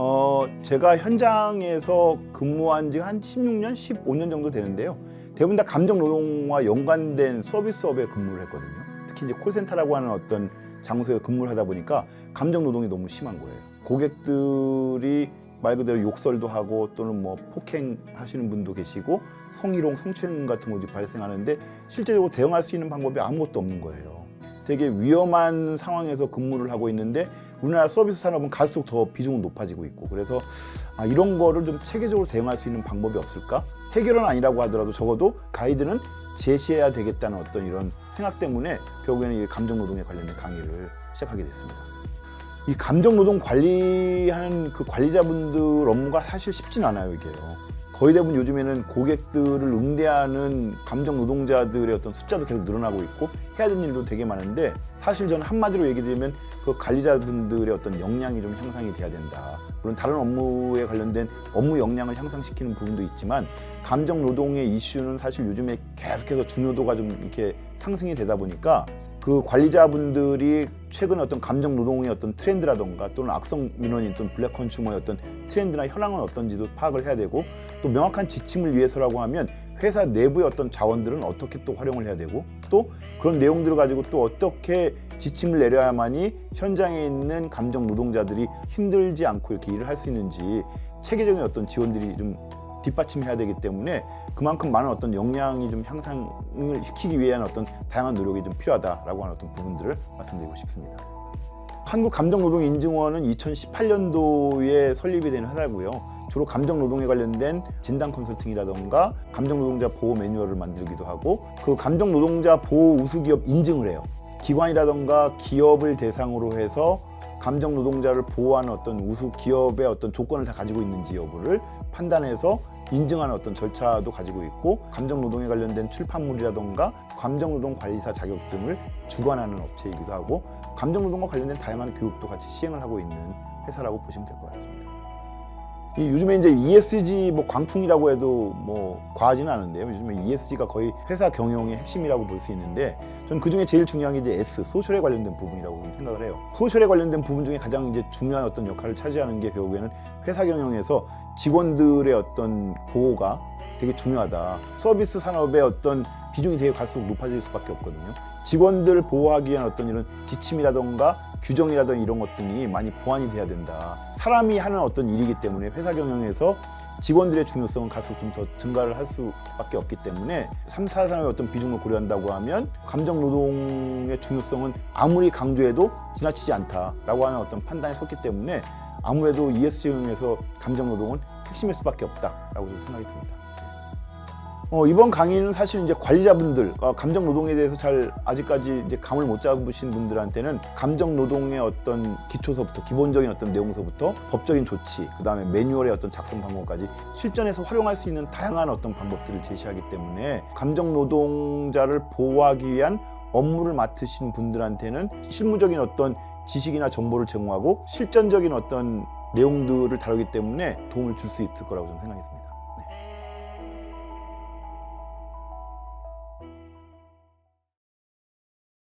어, 제가 현장에서 근무한 지 한 16년, 15년 정도 되는데요. 대부분 다 감정 노동과 연관된 서비스업에 근무를 했거든요. 특히 이제 콜센터라고 하는 어떤 장소에서 근무를 하다 보니까 감정 노동이 너무 심한 거예요. 고객들이 말 그대로 욕설도 하고 또는 뭐 폭행하시는 분도 계시고 성희롱, 성추행 같은 것도 발생하는데 실제적으로 대응할 수 있는 방법이 아무것도 없는 거예요. 되게 위험한 상황에서 근무를 하고 있는데 우리나라 서비스 산업은 갈수록 더 비중은 높아지고 있고 그래서 아, 이런 거를 좀 체계적으로 대응할 수 있는 방법이 없을까? 해결은 아니라고 하더라도 적어도 가이드는 제시해야 되겠다는 어떤 이런 생각 때문에 결국에는 이 감정 노동에 관련된 강의를 시작하게 됐습니다. 이 감정 노동 관리하는 그 관리자분들 업무가 사실 쉽진 않아요, 이게요. 거의 대부분 요즘에는 고객들을 응대하는 감정 노동자들의 어떤 숫자도 계속 늘어나고 있고 해야 되는 일도 되게 많은데 사실 저는 한마디로 얘기 드리면 그 관리자분들의 어떤 역량이 좀 향상이 돼야 된다. 물론 다른 업무에 관련된 업무 역량을 향상시키는 부분도 있지만 감정 노동의 이슈는 사실 요즘에 계속해서 중요도가 좀 이렇게 상승이 되다 보니까 그 관리자분들이 최근 어떤 감정 노동의 어떤 트렌드라던가 또는 악성 민원인 또는 블랙 컨슈머의 어떤 트렌드나 현황은 어떤지도 파악을 해야 되고 또 명확한 지침을 위해서라고 하면 회사 내부의 어떤 자원들은 어떻게 또 활용을 해야 되고 또 그런 내용들을 가지고 또 어떻게 지침을 내려야만이 현장에 있는 감정 노동자들이 힘들지 않고 이렇게 일을 할 수 있는지 체계적인 어떤 지원들이 좀 뒷받침해야 되기 때문에 그만큼 많은 어떤 역량이 좀 향상을 시키기 위한 어떤 다양한 노력이 좀 필요하다라고 하는 어떤 부분들을 말씀드리고 싶습니다. 한국 감정노동인증원은 2018년도에 설립이 된 회사고요. 주로 감정 노동에 관련된 진단 컨설팅이라던가 감정 노동자 보호 매뉴얼을 만들기도 하고 그 감정 노동자 보호 우수 기업 인증을 해요. 기관이라던가 기업을 대상으로 해서 감정 노동자를 보호하는 어떤 우수 기업의 어떤 조건을 다 가지고 있는지 여부를 판단해서 인증하는 어떤 절차도 가지고 있고 감정 노동에 관련된 출판물이라던가 감정 노동 관리사 자격 등을 주관하는 업체이기도 하고 감정 노동과 관련된 다양한 교육도 같이 시행을 하고 있는 회사라고 보시면 될 것 같습니다. 이 요즘에 이제 ESG 뭐 광풍이라고 해도 뭐 과하지는 않은데요. 요즘에 ESG가 거의 회사 경영의 핵심이라고 볼 수 있는데 저는 그 중에 제일 중요한 게 이제 S 소셜에 관련된 부분이라고 좀 생각을 해요. 소셜에 관련된 부분 중에 가장 이제 중요한 어떤 역할을 차지하는 게 결국에는 회사 경영에서 직원들의 어떤 보호가 되게 중요하다. 서비스 산업의 어떤 비중이 되게 갈수록 높아질 수밖에 없거든요. 직원들 보호하기 위한 어떤 이런 지침이라던가 규정이라든가 이런 것 등이 많이 보완이 돼야 된다. 사람이 하는 어떤 일이기 때문에 회사 경영에서 직원들의 중요성은 갈수록 좀 더 증가를 할 수밖에 없기 때문에 3, 4 산업의 어떤 비중을 고려한다고 하면 감정 노동의 중요성은 아무리 강조해도 지나치지 않다라고 하는 어떤 판단이 섰기 때문에 아무래도 ESG 경영에서 감정 노동은 핵심일 수밖에 없다라고 좀 생각이 듭니다. 어, 이번 강의는 사실 이제 관리자분들 어, 감정 노동에 대해서 잘 아직까지 이제 감을 못 잡으신 분들한테는 감정 노동의 어떤 기초서부터 기본적인 어떤 내용서부터 법적인 조치 그 다음에 매뉴얼의 어떤 작성 방법까지 실전에서 활용할 수 있는 다양한 어떤 방법들을 제시하기 때문에 감정 노동자를 보호하기 위한 업무를 맡으신 분들한테는 실무적인 어떤 지식이나 정보를 제공하고 실전적인 어떤 내용들을 다루기 때문에 도움을 줄 수 있을 거라고 저는 생각이 듭니다.